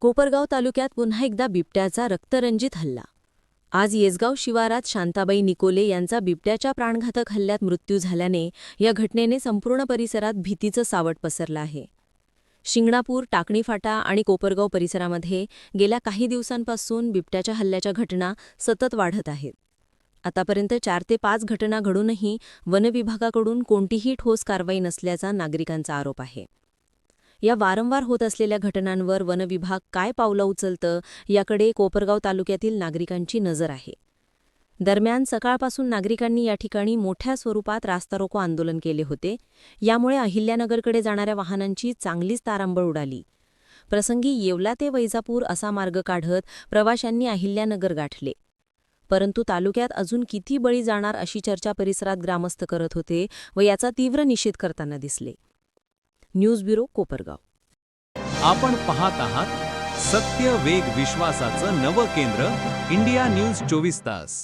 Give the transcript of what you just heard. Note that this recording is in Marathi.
कोपरगाव तालुक्यात पुन्हा एकदा बिबट्याचा रक्तरंजित हल्ला. आज येसगाव शिवारात शांताबाई निकोले यांचा बिबट्याच्या प्राणघातक हल्ल्यात मृत्यू झाल्याने या घटनेने संपूर्ण परिसरात भीतीचं सावट पसरलं आहे. शिंगणापूर टाकणीफाटा आणि कोपरगाव परिसरामध्ये गेल्या काही दिवसांपासून बिबट्याच्या हल्ल्याच्या घटना सतत वाढत आहेत. आतापर्यंत चार ते पाच घटना घडूनही वनविभागाकडून कोणतीही ठोस कारवाई नसल्याचा नागरिकांचा आरोप आहे. या वारंवार होत असलेल्या घटनांवर वनविभाग काय पावलं उचलतं याकडे कोपरगाव तालुक्यातील नागरिकांची नजर आहे. दरम्यान सकाळपासून नागरिकांनी या ठिकाणी मोठ्या स्वरूपात रास्तारोको आंदोलन केले होते. यामुळे अहिल्यानगरकडे जाणाऱ्या वाहनांची चांगलीच तारांबळ उडाली. प्रसंगी येवला ते वैजापूर असा मार्ग काढत प्रवाशांनी अहिल्यानगर गाठले. परंतु तालुक्यात अजून किती बळी जाणार अशी चर्चा परिसरात ग्रामस्थ करत होते व याचा तीव्र निषेध करताना दिसले. News bureau Kopargaon. आपण पाहत आहात सत्य वेग विश्वासाचं नवं केंद्र इंडिया न्यूज चोवीस तास.